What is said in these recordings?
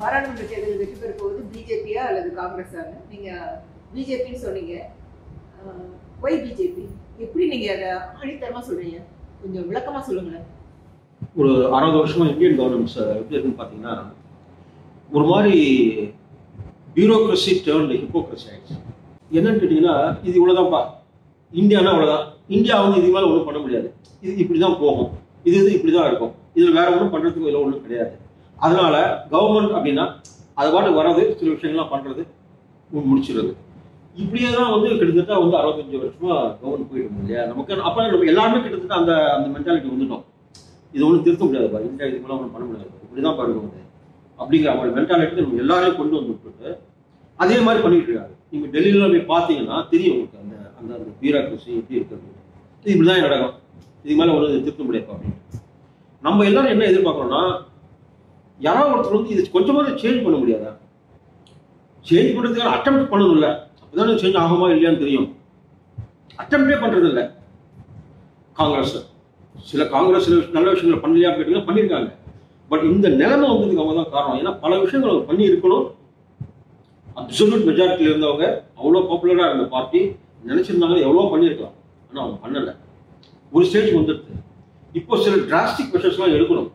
பாராளுமன்ற தேர்தலில் வெற்றி பெற போவது பிஜேபியா அல்லது காங்கிரஸா நீங்க பிஜேபின்னு சொன்னீங்க. Why BJP? எப்படி நீங்க அதை அழித்தரமா சொல்றீங்க? கொஞ்சம் விளக்கமா சொல்லுங்களேன். ஒரு அறுபது வருஷமா இந்தியன் கவர்மெண்ட்ஸ் எப்படி இருக்குன்னு பார்த்தீங்கன்னா ஒரு மாதிரி பியூரோக்ரஸி டேர்ன் ஹிப்போக்ரஸி ஆயிடுச்சு. என்னன்னு கேட்டிங்கன்னா இது இவ்வளோதான்ப்பா இந்தியானா அவ்வளோதான் இந்தியா வந்து இது மேலே ஒன்றும் பண்ண முடியாது. இது இப்படி தான் போகும். இது இது இப்படி தான் இருக்கும். இதில் வேற ஒன்றும் பண்ணுறதுக்கு இதில் ஒன்றும் கிடையாது. அதனால கவர்மெண்ட் அப்படின்னா அது பாட்டு வர்றது சில விஷயங்கள்லாம் பண்ணுறது முடிச்சிடுறது. இப்படியே தான் வந்து கிட்டத்தட்ட வந்து அறுபத்தஞ்சு வருஷமா கவர்மெண்ட் போயிட்டு இல்லையா? நமக்கு அப்போ நம்ம எல்லாருமே கிட்டத்தட்ட அந்த அந்த மென்டாலிட்டி வந்துட்டோம். இது ஒன்றும் திருத்த முடியாது பாரு. இந்தியா இதுக்கு மேலே ஒன்றும் பண்ண முடியாது. இப்படி தான் பாருங்க அப்படிங்கிற மாதிரி மென்டாலிட்டி நம்ம எல்லாரையும் கொண்டு வந்து விட்டுட்டு அதே மாதிரி பண்ணிட்டு இருக்காரு. நீங்க டெல்லியில போய் பார்த்தீங்கன்னா தெரியும் உங்களுக்கு அந்த அந்த அந்த பியூராக்ரஸி எப்படி இருக்கிறது. இது இப்படிதான் நடக்கும். இதுக்கு மேலே ஒரு திருத்த முடியாது அப்படின்னு நம்ம எல்லாரும் என்ன எதிர்பார்க்கறோம்னா யாராவது ஒருத்தர் வந்து இது கொஞ்சமாவது சேஞ்ச் பண்ண முடியாதா? சேஞ்ச் பண்ணுறதுக்கான அட்டம் பண்ணணும்ல. அப்போதான் சேஞ்ச் ஆகுமா இல்லையான்னு தெரியும். அட்டம்ப்டே பண்ணுறது இல்லை காங்கிரஸ் சில காங்கிரஸ் நல்ல விஷயங்களை பண்ணலையா கேட்டீங்கன்னா பண்ணியிருக்காங்க. பட் இந்த நிலைமை வந்ததுக்கு அவங்க தான் காரணம். ஏன்னா பல விஷயங்கள் அவங்க பண்ணி இருக்கணும். அப்சல்யூட் மெஜாரிட்டியில் இருந்தவங்க அவ்வளோ பாப்புலராக இருந்த பார்ட்டி நினச்சிருந்தாங்க எவ்வளோ பண்ணியிருக்கலாம். ஆனால் அவங்க பண்ணலை. ஒரு ஸ்டேஜ் வந்துடுது. இப்போ சில டிராஸ்டிக் மெஷர்ஸ்லாம் எடுக்கணும்.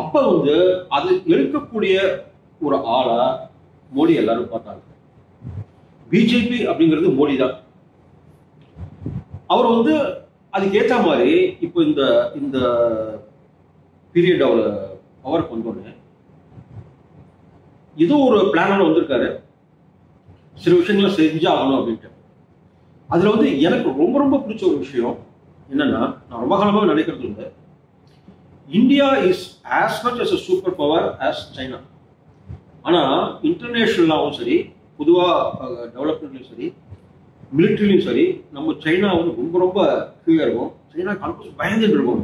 அப்போ வந்து அது எடுக்கக்கூடிய ஒரு ஆளா மோடி எல்லாரும் பார்த்தாங்க. பிஜேபி அப்படிங்கிறது மோடி தான். அவர் வந்து அதுக்கு ஏற்ற மாதிரி இப்போ இந்த இந்த பீரியட் அவர் பவருக்கு வந்தோடனே இது ஒரு பிளானோட வந்திருக்காரு. சில விஷயங்களை செஞ்சு ஆகணும் அப்படின்ட்டு. அதுல வந்து எனக்கு ரொம்ப ரொம்ப பிடிச்ச ஒரு விஷயம் என்னன்னா நான் ரொம்ப காலமாக நினைக்கிறது இல்லை. India is as much as a super power as China ஆனால் இன்டர்நேஷ்னலாகவும் சரி பொதுவாக டெவலப்மெண்ட்லையும் சரி மிலிட்ரிலையும் சரி நம்ம சைனா வந்து ரொம்ப ரொம்ப கீழே இருக்கும். சைனா கால்பஸ் பயந்துட்டு இருக்கும்.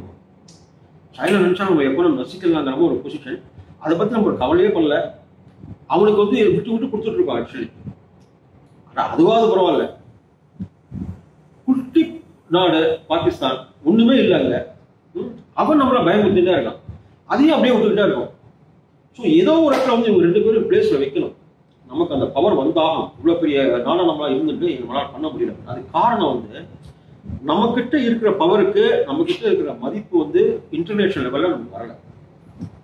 சைனா நினச்சா நம்ம எப்போ நம்ம நசிக்கலாங்கிற ஒரு பொசிஷன் அதை பற்றி நம்ம கவலையே பண்ணல அவனுக்கு வந்து விட்டு விட்டு கொடுத்துட்டு இருக்கோம் ஆக்சுவலி ஆனால் அதுவாவது பரவாயில்ல. குட்டி நாடு பாகிஸ்தான் ஒன்றுமே இல்லை அங்கே அவன் நம்மள பயமுறுத்திட்டே இருக்கான். அதையும் அப்படியே விட்டுக்கிட்டே இருக்கும். ஸோ ஏதோ ஒரு இடத்துல வந்து இவங்க ரெண்டு பேரும் பிளேஸில் வைக்கணும். நமக்கு அந்த பவர் வந்தாகும் இவ்வளோ பெரிய நாளாக நம்மளா இருந்துட்டு எங்களால் பண்ண முடியல. அதுக்கு காரணம் வந்து நம்மக்கிட்ட இருக்கிற பவருக்கு நம்மக்கிட்ட இருக்கிற மதிப்பு வந்து இன்டர்நேஷனல் லெவலில் நமக்கு வரல.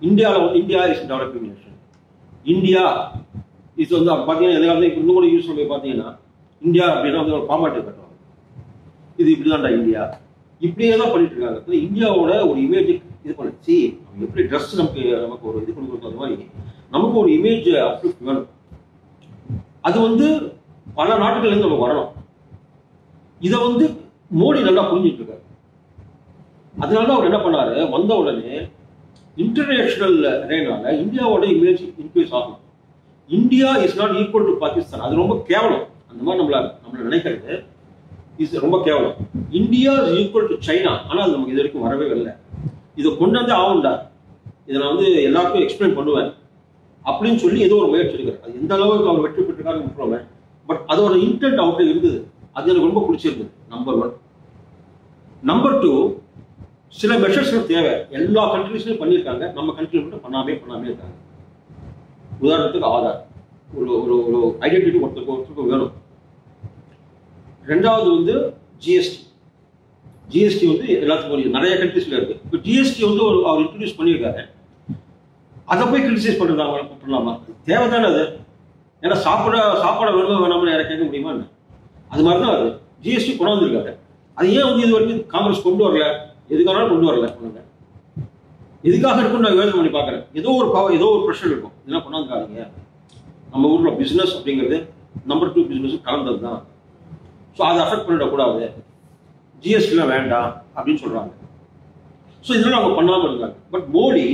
இந்தியாவில் வந்து India is developing nation India இது வந்து பார்த்தீங்கன்னா எந்த காலத்துல இன்னும் கூட யூஸ் பண்ணி பார்த்தீங்கன்னா இந்தியா அப்படின்னா வந்து ஒரு பாமாட்டு கட்டுவாங்க. இது இப்படிதான்டா இந்தியா? இப்படியே தான் பண்ணிட்டு இருக்காங்க இந்தியாவோட ஒரு இமேஜ் இது பண்ணுச்சு. எப்படி ட்ரெஸ் நமக்கு நமக்கு ஒரு இது கொடுக்குறது அது மாதிரி. நமக்கு ஒரு இமேஜ் அப்லிஃப்ட் வேணும். அது வந்து பல நாட்டுகள்ல இருந்து நம்ம வரணும். இதை வந்து மோடி நல்லா புரிஞ்சுட்டு இருக்காரு அதனால அவர் என்ன பண்ணாரு? வந்த உடனே இன்டர்நேஷனல் அரேனால இந்தியாவோட இமேஜ் இன்க்ரீஸ் ஆகும். India is not equal to Pakistan அது ரொம்ப கேவலம். அந்த மாதிரி நம்மள நம்மள நினைக்கிறது. இஸ் ரொம்ப கேவலம்? India is equal to China ஆனால் அது நமக்கு இது வரைக்கும் வரவே இல்லை இதை கொண்டு வந்து ஆகும்டா இதை நான் வந்து எல்லாருக்கும் எக்ஸ்பிளைன் பண்ணுவேன். அப்படின்னு சொல்லி ஏதோ ஒரு முயற்சி எடுக்கிறார். அது எந்த அளவுக்கு அவர் வெற்றி பெற்றிருக்காரு விட்டுருவேன் பட் அதோட இன்டென்ட் அவர்கிட்ட இருந்தது. அது எனக்கு ரொம்ப பிடிச்சிருந்தது. நம்பர் ஒன் நம்பர் டூ சில மெஷர்ஸ் தேவை. எல்லா கண்ட்ரிஸ்லையும் பண்ணியிருக்காங்க. நம்ம கண்ட்ரியில் மட்டும் பண்ணாமே பண்ணாமே இருக்காங்க. உதாரணத்துக்கு ஆதார். ஒரு ஒரு ஒரு ஐடென்டிட்டி ஒருத்தருக்கு ஒருத்தருக்கு வேணும். ரெண்டாவது வந்து ஜிஎஸ்டி ஜிஎஸ்டி வந்து எல்லாத்துக்கும் ஒரு நிறைய கண்ட்ரிஸ்ல இருக்கு. இப்போ ஜிஎஸ்டி வந்து ஒரு அவர் இன்ட்ரடியூஸ் பண்ணியிருக்காரு. அதை போய் கிரிட்டிசைஸ் பண்ணுறாங்க பண்ணலாமா? தேவை தானே அது. ஏன்னா சாப்பிட சாப்பாட வேணுமா வேணாமல் யாரை கேட்க முடியுமா என்ன? அது மாதிரி தான் அது ஜிஎஸ்டி கொண்டு வந்திருக்காரு அது ஏன் வந்து இது வரைக்கும் காங்கிரஸ் கொண்டு வரல? எதுக்கானாலும் கொண்டு வரல பண்ணுங்க எதுக்காக இருக்கும் நான் யோசனை பண்ணி பார்க்குறேன். ஏதோ ஒரு பவர் ஏதோ ஒரு ப்ரெஷர் இருக்கும். இதெல்லாம் கொண்டாந்துக்காதீங்க. நம்ம ஊரில் பிஸ்னஸ் அப்படிங்கிறது நம்பர் டூ பிஸ்னஸும் கலந்தது தான் ஸோ அதை அஃபெக்ட் பண்ணிடக்கூடாது. ஜிஎஸ்டிலாம் வேண்டாம் அப்படின்னு சொல்கிறாங்க ஸோ இதெல்லாம் அவங்க பண்ணாமல் இருந்தாங்க. பட் மோடி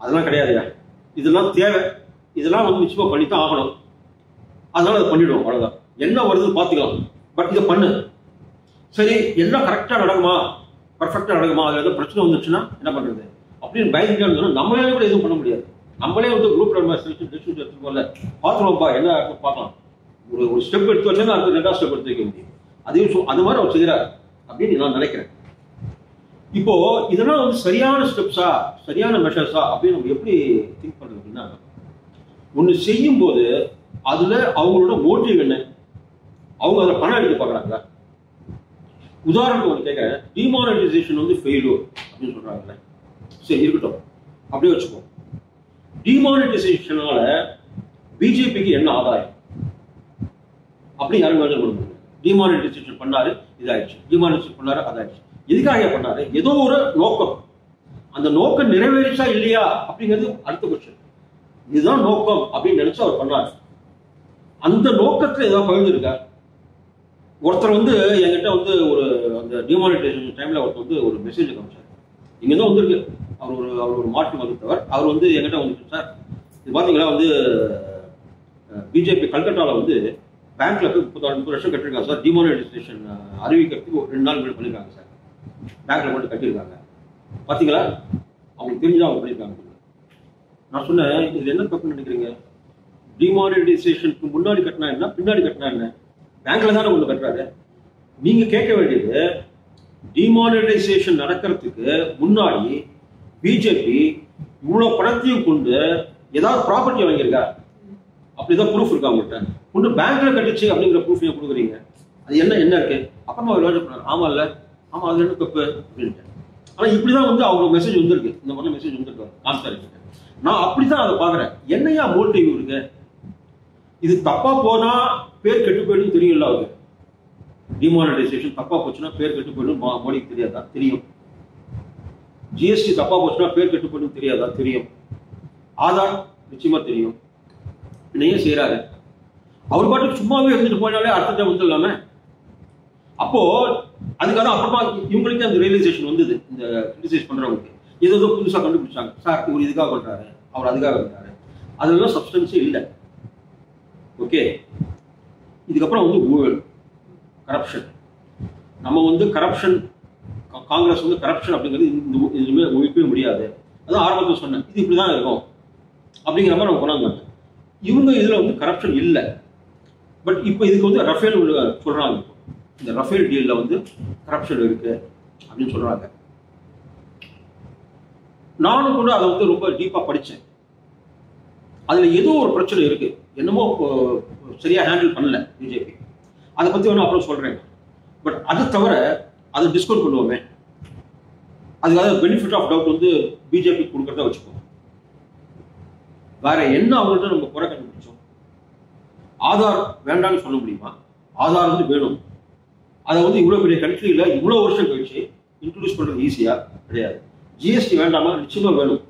அதெல்லாம் கிடையாதுங்க இதெல்லாம் தேவை. இதெல்லாம் வந்து பண்ணி தான் ஆகணும். அதனால் அதை பண்ணிடுவோம் அவ்வளோதான் என்ன வருதுன்னு பார்த்துக்கலாம். பட் இதை பண்ணு. சரி எல்லாம் கரெக்டாக நடக்குமா? பர்ஃபெக்டாக நடக்குமா? அதில் ஏதாவது பிரச்சனை வந்துச்சுன்னா என்ன பண்ணுறது அப்படின்னு பயந்துட்டே இருந்தோம்னா நம்மளால கூட எதுவும் பண்ண முடியாது. நம்மளே வந்து குரூப் டெசிஷன் எடுத்துக்கோல பார்த்துருவோம்ப்பா என்ன பார்க்கலாம். ஒரு ஒரு ஸ்டெப் எடுத்து வச்சா அடுத்து ரெண்டாவது ஸ்டெப் எடுத்து வைக்க முடியும். அதையும் சொ- அது மாதிரி அவர் செய்கிறார் அப்படின்னு நான் நினைக்கிறேன். இப்போ இதெல்லாம் வந்து சரியான ஸ்டெப்ஸா சரியான மெஷர்ஸா அப்படின்னு நம்ம எப்படி திங்க் பண்றது அப்படின்னா ஒன்று செய்யும் போது அதுல அவங்களோட மோட்டிவ் என்ன? அவங்க அதில் பணம் எடுக்க பார்க்குறாங்களா? உதாரணத்துக்கு ஒன்று கேட்குறேன் டிமானடைசேஷன் வந்து ஃபெயிலூர் அப்படின்னு சொல்றாங்கல்ல. சரி இருக்கட்டும். அப்படியே வச்சுக்கோ. டிமானிட்டைசேஷனால பிஜேபிக்கு என்ன ஆதாயம்? அப்படி யாரும் வேலை கொடுங்க. டிமானிட்டைசேஷன் பண்ணாரு இதாயிடுச்சு. டிமானிட்டைசேஷன் பண்ணாரு அதாயிடுச்சு. எதுக்காக பண்ணாரு? ஏதோ ஒரு நோக்கம். அந்த நோக்கம் நிறைவேறிச்சா இல்லையா? அப்படிங்கிறது அடுத்த கொஸ்டின் இதுதான் நோக்கம் அப்படின்னு நினைச்சு அவர் பண்ணாரு. அந்த நோக்கத்துல ஏதாவது பகிர்ந்துருக்கார் ஒருத்தர் வந்து என்கிட்ட வந்து ஒரு அந்த டிமானிட்டைசேஷன் டைம்ல ஒருத்தர் வந்து ஒரு மெசேஜ் காமிச்சார் இங்க தான் வந்திருக்கு. அவர் ஒரு அவர் ஒரு மாற்று மதத்தவர் அவர் வந்து என்கிட்ட வந்துட்டு சார் இது பாத்தீங்களா? வந்து பிஜேபி கல்கட்டாவில் வந்து பேங்க்ல போய் முப்பத்தாறு முப்பது வருஷம் கட்டிருக்காங்க சார். டிமானிட்டைசேஷன் அறிவிக்கிறதுக்கு ஒரு ரெண்டு நாள் முன்னாடி பண்ணிருக்காங்க சார். பேங்க்ல மட்டும் கட்டியிருக்காங்க பாத்தீங்களா? அவங்களுக்கு தெரிஞ்சா அவங்க பண்ணியிருக்காங்க நான் சொன்னேன் இது என்ன பக்கம் நினைக்கிறீங்க? டிமானிட்டைசேஷனுக்கு முன்னாடி கட்டினா என்ன? பின்னாடி கட்டினா என்ன? பேங்க்ல தானே ஒன்று கட்டுறாரு நீங்க கேட்க வேண்டியது டிமானிட்டைசேஷன் நடக்கிறதுக்கு முன்னாடி பிஜேபி இவ்வளோ பணத்தையும் கொண்டு ஏதாவது ப்ராப்பர்ட்டி வாங்கியிருக்கா? அப்படிதான் ப்ரூஃப் இருக்கா அவங்கள்ட்ட கொண்டு பேங்க்ல கட்டுச்சு அப்படிங்கிற ப்ரூஃப் ஏன் கொடுக்குறீங்க. அது என்ன என்ன இருக்கு? அப்புறமா அவர் யோசனை பண்ணார் ஆமா இல்ல. ஆமா அது என்ன தப்பு. அப்படின்ட்டு. ஆனா இப்படிதான் வந்து அவங்க மெசேஜ் வந்திருக்கு. இந்த மாதிரி மெசேஜ் வந்திருக்கு. காமிச்சாரு நான் அப்படிதான் அதை பாக்குறேன் என்னையா மோட்டிவ் இருக்கு? இது தப்பா போனா பேர் கெட்டு போயிடும் தெரியும்ல அவருக்கு. டிமானிட்டைசேஷன் தப்பா போச்சுன்னா பேர் கெட்டு போயிடும் மோடிக்கு தெரியாதா? தெரியும். ஜிஎஸ்டி தப்பா போச்சுன்னா பேர் கெட்டு போயிடும் தெரியாதா? தெரியும். ஆதார் நிச்சயமா தெரியும். பின்ன செய்கிறாரு அவர் பாட்டுக்கு சும்மாவே இருந்துட்டு போனாலே அடுத்த வந்துடலாமே? அப்போ அதுக்காக அப்புறமா இவங்களுக்கு அந்த ரியலைசேஷன் வந்தது. இந்த கிரிட்டிசைஸ் பண்றவங்களுக்கு. ஏதோ ஏதோ புதுசாக கண்டுபிடிச்சாங்க. சார் இவர் இதுக்காக பண்றாரு. அவர் அதுக்காக பண்றாரு. அதெல்லாம் சப்ஸ்டன்ஸே இல்லை. ஓகே? இதுக்கப்புறம் வந்து ஊழல் கரப்ஷன் நம்ம வந்து கரப்ஷன் காங்கிரஸ் வந்து கரப்ஷன் அப்படிங்கிறது இந்த இதுவுமே ஒழிக்கவே முடியாது. அதான் ஆரம்பத்தில் சொன்னேன். இது இப்படிதான் இருக்கும். அப்படிங்கிற மாதிரி நம்ம கொண்டாந்து இவங்க இதில் வந்து கரப்ஷன் இல்லை. பட் இப்போ இதுக்கு வந்து ரஃபேல் உள்ள- சொல்கிறாங்க இப்போ. இந்த ரஃபேல் டீலில் வந்து கரப்ஷன் இருக்கு அப்படின்னு சொல்கிறாங்க நானும் கூட அதை வந்து ரொம்ப டீப்பாக படித்தேன் அதில் ஏதோ ஒரு பிரச்சனை இருக்கு. என்னமோ சரியாக ஹேண்டில் பண்ணல பிஜேபி அதை பற்றி வேணும் அப்புறம் சொல்கிறேன் பட் அது தவிர அதை டிஸ்கவுண்ட் பண்ணுவோமே. அதுக்காக பெனிஃபிட் ஆஃப் டவுட் வந்து பிஜேபி கொடுக்குறதா வச்சுக்கோங்க. வேற என்ன அவங்கள்ட்ட நம்ம குறை கண்டுபிடிச்சோம்? ஆதார் வேண்டாம்னு சொல்ல முடியுமா? ஆதார் வந்து வேணும். அதை வந்து இவ்வளோ பெரிய கண்ட்ரியில் இவ்வளோ வருஷம் கழிச்சு இன்ட்ரடியூஸ் பண்ணுறது ஈஸியாக கிடையாது. ஜிஎஸ்டி வேண்டாமா? நிச்சயமாக வேணும்.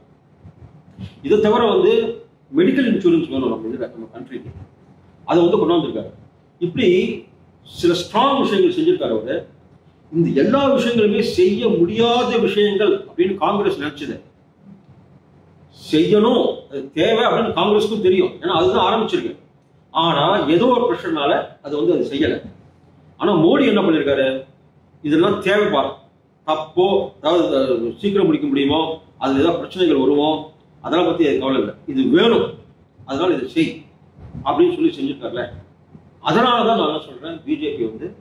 இதை தவிர வந்து மெடிக்கல் இன்சூரன்ஸ் வேணும் நம்ம இதில் நம்ம கண்ட்ரிக்கு அதை வந்து கொண்டு வந்திருக்காரு. இப்படி சில ஸ்ட்ராங் விஷயங்கள் செஞ்சிருக்காரு அவர். இந்த எல்லா விஷயங்களுமே செய்ய முடியாத விஷயங்கள் அப்படின்னு காங்கிரஸ் நினைச்சது. செய்யணும். அது தேவை அப்படின்னு காங்கிரஸுக்கும் தெரியும். ஏன்னா அதுதான் ஆரம்பிச்சிருக்கு. ஆனா ஏதோ ஒரு பிரச்சனைனால அது வந்து அது செய்யல. ஆனா மோடி என்ன பண்ணிருக்காரு? இதெல்லாம் தேவைப்பா. தப்போ அதாவது சீக்கிரம் முடிக்க முடியுமோ அதில் ஏதாவது பிரச்சனைகள் வருமோ அதெல்லாம் பத்தி அது கவலை இல்லை. இது வேணும். அதனால இதை செய். அப்படின்னு சொல்லி செஞ்சிருக்காருல. அதனால தான் நான் என்ன சொல்றேன்? பிஜேபி வந்து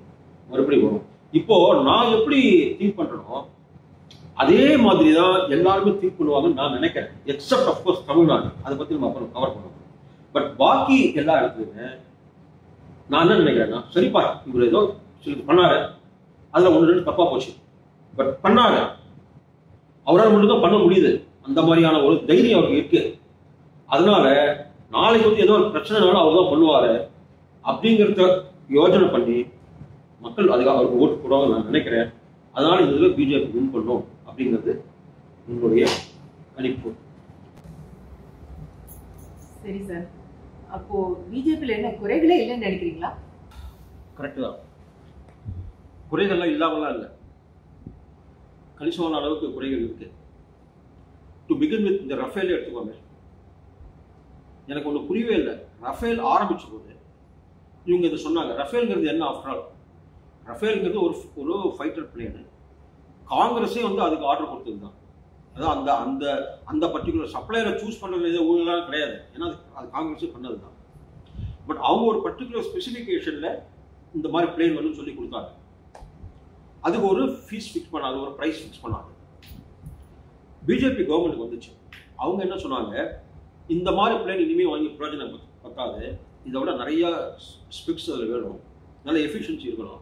மறுபடியும் வரும். இப்போ நான் எப்படி திங்க் பண்றேனோ அதே மாதிரி தான் எல்லாருமே திங்க் பண்ணுவாங்கன்னு நான் நினைக்கிறேன். எக்ஸப்ட் அஃப்கோர்ஸ் தமிழ்நாடு அதை பத்தி நம்ம அப்புறம் கவர் பண்ணுவோம் பட் பாக்கி எல்லா இடத்துலையுமே நான் என்ன நினைக்கிறேன்னா சரிப்பா இவர் ஏதோ சிலது பண்ணாரு. அதுல ஒன்று ரெண்டு தப்பா போச்சு. பட் பண்ணாரு. அவரால் மட்டும்தான் பண்ண முடியுது. அந்த மாதிரியான ஒரு தைரியம் அவருக்கு இருக்கு. அதனால நாளைக்கு வந்து ஏதோ ஒரு பிரச்சனைனாலும் அவர் தான் பண்ணுவாரு. அப்படிங்கிறத யோஜனை பண்ணி மக்கள் அதுக்காக அவருக்கு ஓட்டு போடுவாங்க நான் நினைக்கிறேன். அதனால இதுல பிஜேபி வின் பண்ணும். அப்படிங்கிறது என்னுடைய கணிப்பு சரி சார் அப்போ பிஜேபியில் என்ன குறைகளே இல்லைன்னு நினைக்கிறீங்களா? கரெக்டு தான். குறைகள்லாம் இல்லாமலாம் இல்லை. கணிசமான அளவுக்கு குறைகள் இருக்கு. டு பிகின் வித் இந்த ரஃபேல் எடுத்துக்கோங்க. எனக்கு ஒன்று புரியவே இல்லை. ரஃபேல் ஆரம்பிச்ச போது இவங்க இதை சொன்னாங்க. ரஃபேல்ங்கிறது என்ன ஆஃப்டர் ஆல் ரஃபேல்ங்கிறது ஒரு ஒரு ஃபைட்டர் பிளேனு காங்கிரஸே வந்து அதுக்கு ஆர்டர் கொடுத்தது தான் அதான் அந்த அந்த அந்த பர்டிகுலர் சப்ளையரை சூஸ் பண்ணுறது எதுவும் ஊழலாம் கிடையாது. ஏன்னா அது அது காங்கிரஸே பண்ணது தான் பட் அவங்க ஒரு பர்டிகுலர் ஸ்பெசிஃபிகேஷனில் இந்த மாதிரி பிளேன் வரும்னு சொல்லி கொடுத்தாங்க. அதுக்கு ஒரு ஃபீஸ் ஃபிக்ஸ் பண்ணாது ஒரு ப்ரைஸ் ஃபிக்ஸ் பண்ணாது பிஜேபி கவர்மெண்ட் வந்துச்சு. அவங்க என்ன சொன்னாங்க? இந்த மாதிரி பிளேன் இனிமேல் வாங்கி பிரயோஜனம் பத்தாது. இதை விட நிறையா ஸ்பிக்ஸ் அதில் வேணும். நல்ல எஃபிஷியன்சி இருக்கணும்.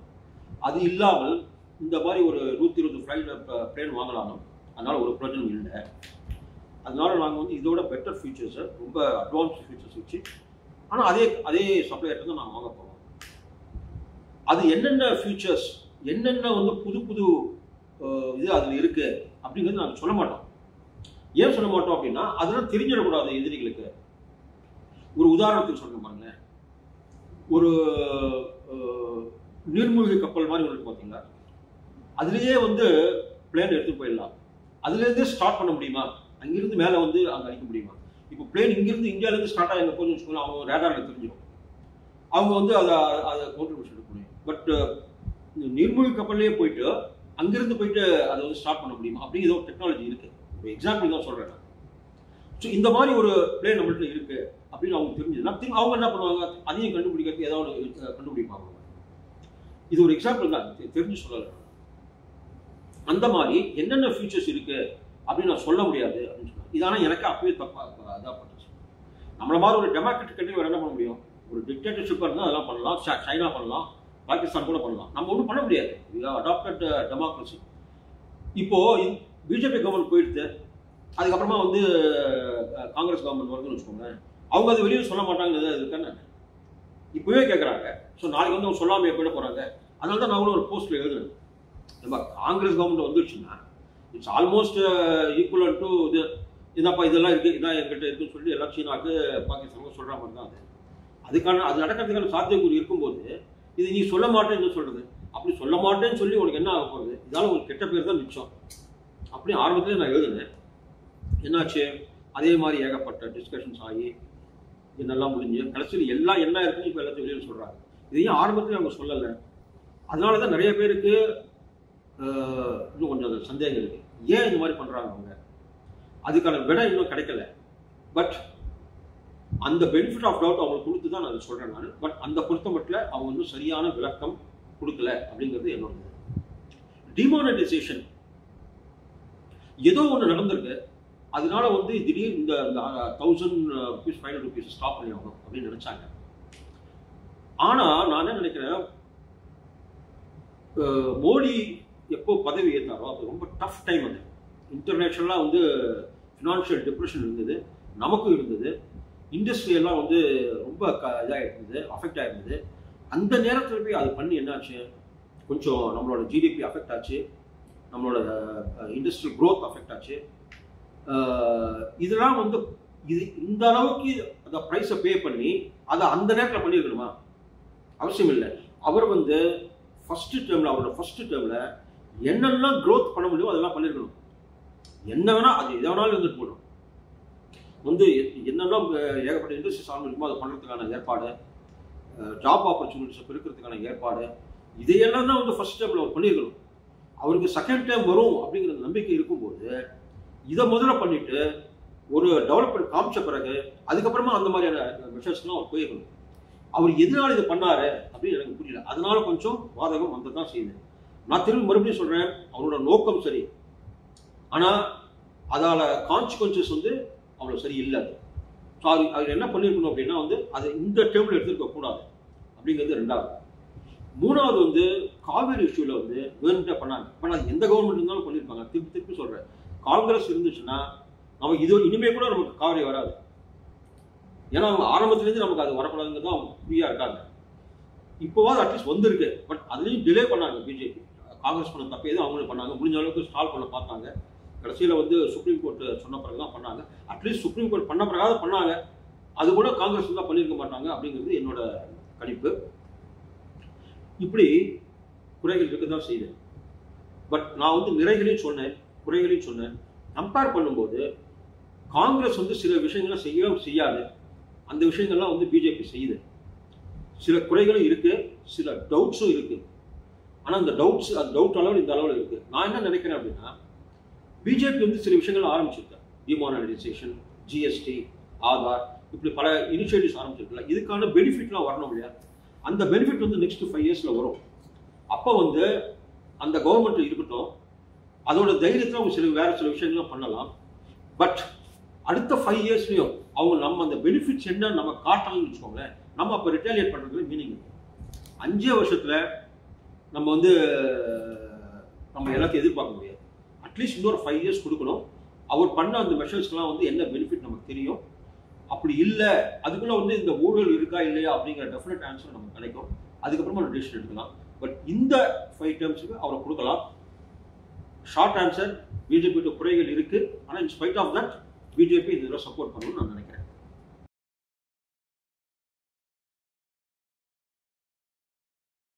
அது இல்லாமல் இந்த மாதிரி ஒரு நூற்றி இருபது ஃப்ளைட் பிளேன் வாங்கலாமா? அதனால் ஒரு பிரயோஜனம் இல்லை. அதனால் நாங்கள் வந்து இதோட பெட்டர் ஃபியூச்சர்ஸை ரொம்ப அட்வான்ஸ் ஃபியூச்சர்ஸ் வச்சு ஆனால் அதே அதே சப்ளையர்ட்டு தான் நாங்கள் வாங்க போகிறோம் அது என்னென்ன ஃபியூச்சர்ஸ் என்னென்ன வந்து புது புது இது அதில் இருக்குது அப்படிங்கிறது நாங்கள் சொல்ல மாட்டோம். ஏன் சொல்ல மாட்டோம் அப்படின்னா அதெல்லாம் தெரிஞ்சிடக்கூடாது எதிரிகளுக்கு. ஒரு உதாரணத்துக்கு சொல்ல பாருங்களேன். ஒரு நீர்மூழ்கி கப்பல் மாதிரி ஒன்று பார்த்தீங்களா அதுலேயே வந்து பிளேன் எடுத்து போயிடலாம். அதுலேருந்தே ஸ்டார்ட் பண்ண முடியுமா? அங்கிருந்து மேலே வந்து அங்கே அடிக்க முடியுமா? இப்போ பிளேன் இங்கிருந்து இந்தியாவிலேருந்து ஸ்டார்ட் ஆகி போகணும்னு போகுதுன்னு வச்சுக்கோங்களேன் அவங்க ரேடாரில் தெரிஞ்சிடும். அவங்க வந்து அதை அதை கான்ட்ரிபியூஷன் எடுக்க முடியும். பட் uh, நீர்மூழ்கி கப்பல்லையே போயிட்டு அங்கிருந்து போயிட்டு அதை வந்து ஸ்டார்ட் பண்ண முடியுமா? அப்படி ஏதோ டெக்னாலஜி இருக்கு. ஒரு எக்ஸாம்பிள் தான் சொல்கிறேன் ஸோ இந்த மாதிரி ஒரு பிளேன் நம்மள்ட்ட இருக்கு அப்படின்னு அவங்க தெரிஞ்சதுன்னா திரும்ப அவங்க என்ன பண்ணுவாங்க? அதையும் கண்டுபிடிக்கிறதுக்கு ஏதாவது கண்டுபிடிப்பாங்க. இது ஒரு எக்ஸாம்பிள் தான். தெரிஞ்சு சொல்லலை. அந்த மாதிரி என்னென்ன ஃபியூச்சர்ஸ் இருக்கு அப்படின்னு நான் சொல்ல முடியாது அப்படின்னு சொன்னேன் இது ஆனால் எனக்கு அப்பவே தப்பா இதாக பண்ணுச்சு நம்மள மாதிரி ஒரு டெமோக்ராட்டிக் கண்ட்ரி என்ன பண்ண முடியும்? ஒரு டிக்டேட்டர்ஷிப்பாக இருந்தால் அதெல்லாம் பண்ணலாம். சைனா பண்ணலாம் பாகிஸ்தான் கூட பண்ணலாம். நம்ம ஒன்றும் பண்ண முடியாது. அடாப்டட் டெமோக்ரஸி uh, இப்போ பிஜேபி கவர்மெண்ட் போயிடுது. அதுக்கப்புறமா வந்து காங்கிரஸ் கவர்மெண்ட் வருதுன்னு வச்சுக்கோங்களேன். அவங்க அது வெளியே சொல்ல மாட்டாங்க இருக்கான்னு இப்பவே கேட்குறாங்க ஸோ நாளைக்கு வந்து அவங்க சொல்லாமல் போயிட போகிறாங்க அதனால தான் நான் ஒரு போஸ்ட்டில் எழுதுறேன் நம்ம காங்கிரஸ் கவர்மெண்ட் வந்துருச்சுன்னா இட்ஸ் ஆல்மோஸ்ட் ஈக்குவல் டு இது என்னப்பா இதெல்லாம் இருக்குது இதான் என்கிட்ட இருக்குன்னு சொல்லி எல்லாம் சீனாக்கு பாகிஸ்தானுக்கு சொல்கிற மாதிரி தான் அது. அதுக்கான அது நடக்கிறதுக்கான சாத்தியக்கூறு இருக்கும்போது இது நீ சொல்ல மாட்டேன்னு சொல்கிறது அப்படி சொல்ல மாட்டேன்னு சொல்லி உனக்கு என்ன ஆக போகிறது இதால உங்களுக்கு கெட்ட பேர் தான் மிச்சம். அப்படி ஆரம்பத்தில் நான் எழுதினேன். என்னாச்சு? அதே மாதிரி ஏகப்பட்ட டிஸ்கஷன்ஸ் ஆகி என்னெல்லாம் முடிஞ்சு கடைசியில் எல்லாம் என்ன இருக்குன்னு இப்போ எல்லாத்தையும் வெளியில் சொல்கிறாங்க இதையும் ஆரம்பத்திலே அவங்க சொல்லலை. அதனால தான் நிறைய பேருக்கு இன்னும் கொஞ்சம் அது சந்தேகம் இருக்கு. ஏன் இந்த மாதிரி பண்றாங்க அவங்க? அதுக்கான விடை இன்னும் கிடைக்கல. பட் அந்த பெனிஃபிட் ஆஃப் டவுட் அவங்களுக்கு கொடுத்து தான் நான் அதை சொல்றேன் நான். பட் அந்த பொறுத்த மட்டும் அவங்க வந்து சரியான விளக்கம் கொடுக்கல அப்படிங்கிறது என்னோட டிமானடைசேஷன் ஏதோ ஒன்று நடந்திருக்கு. அதனால வந்து திடீர்னு இந்த thousand rupees five hundred rupees stop பண்ணி அப்படின்னு நினைச்சாங்க. ஆனா நான் என்ன நினைக்கிறேன்? மோடி எப்போ பதவி ஏற்றாரோ அது ரொம்ப டஃப் டைம் அது. இன்டர்நேஷ்னலாக வந்து ஃபினான்ஷியல் டிப்ரெஷன் இருந்தது நமக்கும் இருந்தது. இண்டஸ்ட்ரி எல்லாம் வந்து ரொம்ப இதாக இருந்தது அஃபெக்ட் ஆகிருந்தது அந்த நேரத்தில் போய் அது பண்ணி என்னாச்சு? கொஞ்சம் நம்மளோட ஜிடிபி அஃபெக்ட் ஆச்சு. நம்மளோட இண்டஸ்ட்ரி க்ரோத் அஃபெக்ட் ஆச்சு. இதெல்லாம் வந்து இது இந்த அளவுக்கு அந்த ப்ரைஸை பே பண்ணி அதை அந்த நேரத்தில் பண்ணியிருக்கணுமா? அவசியம் இல்லை. அவர் வந்து ஃபஸ்ட்டு டேர்மில் அவரோட ஃபஸ்ட்டு டேர்மில் என்னெல்லாம் க்ரோத் பண்ண முடியுமோ அதெல்லாம் பண்ணியிருக்கணும் என்ன வேணா அது எதை வேணாலும் இருந்துட்டு போகணும். வந்து என்னெல்லாம் ஏகப்பட்ட இண்டஸ்ட்ரி ஆரம்பிச்சு இருக்குமோ அதை பண்ணுறதுக்கான ஏற்பாடு ஜாப் ஆப்பர்ச்சுனிட்டிஸை பெருக்கிறதுக்கான ஏற்பாடு இதையெல்லாம் தான் வந்து ஃபர்ஸ்ட் டைமில் அவர் பண்ணியிருக்கணும் அவருக்கு செகண்ட் டைம் வரும் அப்படிங்கிற நம்பிக்கை இருக்கும்போது இதை முதல்ல பண்ணிட்டு ஒரு டெவலப்மெண்ட் காமிச்ச பிறகு அதுக்கப்புறமா அந்த மாதிரியான மெஷர்ஸ்லாம் அவர் போயிருக்கணும். அவர் எதனால இதை பண்ணாரு அப்படின்னு எனக்கு புரியல. அதனால கொஞ்சம் வாதகம் வந்து தான் செய்யுது. நான் திரும்பி மறுபடியும் சொல்கிறேன் அவரோட நோக்கம் சரி. ஆனால் அதால் கான்சிக்வன்சஸ் வந்து அவ்வளோ சரி இல்லை ஸோ அது அவர் என்ன பண்ணியிருக்கணும் அப்படின்னா வந்து அதை இந்த டேபிள் எடுத்துருக்க கூடாது. அப்படிங்கிறது ரெண்டாவது. மூணாவது வந்து காவேரி இஷ்யூவில் வந்து வேணுட்டே பண்ணாங்க. ஆனால் எந்த கவர்மெண்ட் இருந்தாலும் பண்ணியிருப்பாங்க திருப்பி திருப்பி சொல்கிறேன் காங்கிரஸ் இருந்துச்சுன்னா நமக்கு இது இனிமே கூட நமக்கு காவேரி வராது. ஏன்னா அவங்க ஆரம்பத்துலேருந்து நமக்கு அது வரக்கூடாதுங்கிறது தான் அவங்க ஃப்ரீயாக இருக்காங்க. இப்போவாது அட்லீஸ்ட் வந்திருக்கு. பட் அதுலேயும் டிலே பண்ணாங்க பிஜேபி காங்கிரஸ் பண்ண தப்பே தான் அவங்களும் பண்ணாங்க. முடிஞ்ச அளவுக்கு ஸ்டால் பண்ண பார்த்தாங்க. கடைசியில் வந்து சுப்ரீம் கோர்ட் சொன்ன பிறகு தான் பண்ணாங்க. அட்லீஸ்ட் சுப்ரீம் கோர்ட் பண்ண பிறகாவது பண்ணாங்க. அது கூட காங்கிரஸ் தான் பண்ணியிருக்க மாட்டாங்க அப்படிங்கிறது என்னோட கணிப்பு. இப்படி குறைகள் இருக்க தான் செய்யுது. பட் நான் வந்து நிறைகளையும் சொன்னேன் குறைகளையும் சொன்னேன். கம்பேர் பண்ணும்போது காங்கிரஸ் வந்து சில விஷயங்களை செய்யவே செய்யாது. அந்த விஷயங்கள்லாம் வந்து பிஜேபி செய்யுது. சில குறைகளும் இருக்குது சில டவுட்ஸும் இருக்குது ஆனால் அந்த டவுட்ஸ் அந்த டவுட் அளவில் இந்த அளவில் இருக்குது நான் என்ன நினைக்கிறேன் அப்படின்னா பிஜேபி வந்து சில விஷயங்கள் ஆரம்பிச்சிருக்கேன் டிமானடைசேஷன் ஜிஎஸ்டி ஆதார் இப்படி பல இனிஷியேட்டிவ்ஸ் ஆரம்பிச்சிருக்கல இதுக்கான பெனிஃபிட்லாம் வரணும் இல்லையா? அந்த பெனிஃபிட் வந்து நெக்ஸ்ட் ஃபைவ் இயர்ஸில் வரும். அப்போ வந்து அந்த கவர்மெண்ட் இருக்கட்டும் அதோட தைரியத்தில் அவங்க சில வேறு சில விஷயங்களும் பண்ணலாம். பட் அடுத்த ஃபைவ் இயர்ஸ்லையும் அவங்க நம்ம அந்த பெனிஃபிட்ஸ் என்ன நம்ம காட்டணும்னு வச்சுக்கோங்களேன் நம்ம அப்போ ரிட்டாலியேட் பண்ணுறதுல மீனிங் அஞ்சே வருஷத்தில் நம்ம வந்து நம்ம எல்லாத்தையும் எதிர்பார்க்க முடியாது. அட்லீஸ்ட் இன்னொரு ஃபைவ் இயர்ஸ் கொடுக்கணும். அவர் பண்ண அந்த மெஷர்ஸ்லாம் வந்து என்ன பெனிஃபிட் நமக்கு தெரியும்? அப்படி இல்லை. அதுக்குள்ளே வந்து இந்த ஊழல் இருக்கா இல்லையா அப்படிங்கிற டெஃபினட் ஆன்சர் நமக்கு கிடைக்கும். அதுக்கப்புறமா ஒரு டிசிஷன் எடுக்கலாம். பட் இந்த ஃபைவ் டேர்ம்ஸுக்கு அவரை கொடுக்கலாம். ஷார்ட் ஆன்சர் பிஜேபியோட குறைகள் இருக்குது ஆனால் in spite of that BJP இதில் சப்போர்ட் பண்ணணும்னு நான் நினைக்கிறேன்.